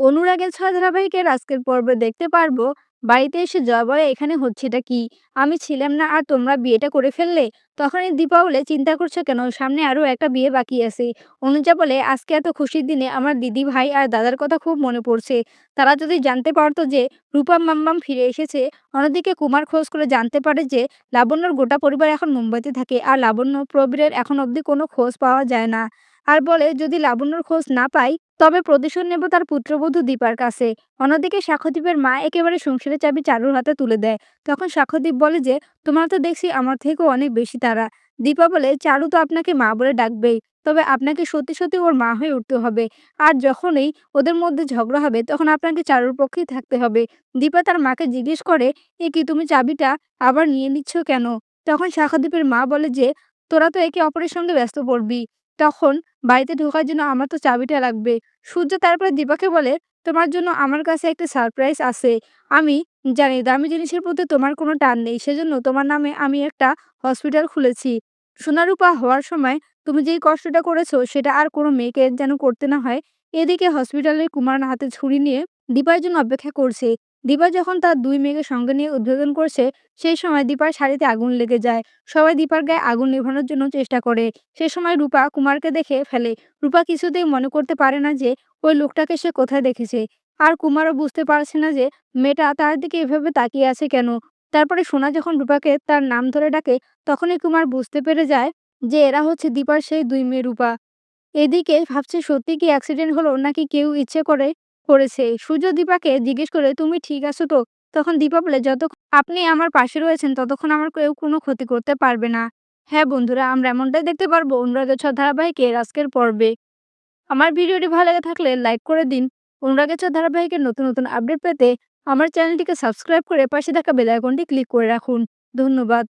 অনুরাগের ছয় ধারাবাহিকের আজকের পর্বে দেখতে পারব, বাড়িতে এসে জয় বলে এখানে হচ্ছেটা কি? আমি ছিলাম না আর তোমরা বিয়েটা করে ফেললে? তখনই দীপা বলে, চিন্তা করছ কেন? সামনে আরও একটা বিয়ে বাকি আছে। অনুজা বলে, আজকে এত খুশির দিনে আমার দিদি ভাই আর দাদার কথা খুব মনে পড়ছে। তারা যদি জানতে পারতো যে রূপা মাম্মাম ফিরে এসেছে, অন্যদিকে কুমার খোঁজ করে জানতে পারে যে লাবণ্যর গোটা পরিবার এখন মুম্বাইতে থাকে, আর লাবণ্য প্রবীরের এখন অবধি কোনো খোঁজ পাওয়া যায় না। আর বলে, যদি লাবণ্যর খোঁজ না পাই, তবে প্রতিশোধ নেব তার পুত্রবধূ দীপার কাছে। অন্যদিকে সাক্ষ্যদীপের মা একেবারে সংসারের চাবি চারুর হাতে তুলে দেয়। তখন সাক্ষ্যদীপ বলে যে, তোমার তো দেখছি আমার থেকেও অনেক বেশি তারা। দীপা বলে, চারু তো আপনাকে মা বলে ডাকবেই, তবে আপনাকে সত্যি সত্যি ওর মা হয়ে উঠতে হবে। আর যখনই ওদের মধ্যে ঝগড়া হবে, তখন আপনাকে চারুর পক্ষেই থাকতে হবে। দীপা তার মাকে জিজ্ঞেস করে, এ কি তুমি চাবিটা আবার নিয়ে নিচ্ছ কেন? তখন শাখাদীপের মা বলে যে, তোরা তো একে অপরের সঙ্গে ব্যস্ত পড়বি। তখন বাড়িতে ঢোকার জন্য আমার তো চাবিটা লাগবে। সূর্য তারপরে দীপাকে বলে, তোমার জন্য আমার কাছে একটা সারপ্রাইজ আছে। আমি জানি দামি জিনিসের প্রতি তোমার কোনো টান নেই। সেজন্য তোমার নামে আমি একটা হসপিটাল খুলেছি। সোনারূপা হওয়ার সময় তুমি যেই কষ্টটা করেছ, সেটা আর কোনো মেয়েকে যেন করতে না হয়। এদিকে হসপিটালের কুমার হাতে ছুরি নিয়ে দীপার জন্য অপেক্ষা করছে। দীপা যখন তার দুই মেয়েকে সঙ্গে নিয়ে উদ্বোধন করছে, সেই সময় দীপার শাড়িতে আগুন লেগে যায়। সবাই দীপার গায়ে আগুন নেভানোর জন্য চেষ্টা করে। সে সময় রূপা কুমারকে দেখে ফেলে। রূপা কিছুতেই মনে করতে পারে না যে, ওই লোকটাকে সে কোথায় দেখেছে। আর কুমারও বুঝতে পারছে না যে, মেয়েটা তার দিকে এভাবে তাকিয়ে আছে কেন? তারপরে সোনা যখন রূপাকে তার নাম ধরে ডাকে, তখনই কুমার বুঝতে পেরে যায় যে, এরা হচ্ছে দীপার সেই দুই মেয়ে রূপা। এদিকে ভাবছে সত্যি কি অ্যাক্সিডেন্ট হলো, নাকি কেউ ইচ্ছে করে করেছে। সূর্য দীপাকে জিজ্ঞেস করে তুমি ঠিক আছো তো? তখন দীপা বলে যত আপনি আমার পাশে রয়েছেন, ততক্ষণ আমার কেউ কোনো ক্ষতি করতে পারবে না। হ্যাঁ বন্ধুরা, আমরা এমনটাই দেখতে পারব অনুরাগের ছ ধারাবাহিকের আজকের পর্বে। আমার ভিডিওটি ভালো লেগে থাকলে লাইক করে দিন। অনুরাগের ছ ধারাবাহিকের নতুন নতুন আপডেট পেতে আমার চ্যানেলটিকে সাবস্ক্রাইব করে পাশে থাকা বেল আইকনটি ক্লিক করে রাখুন। ধন্যবাদ।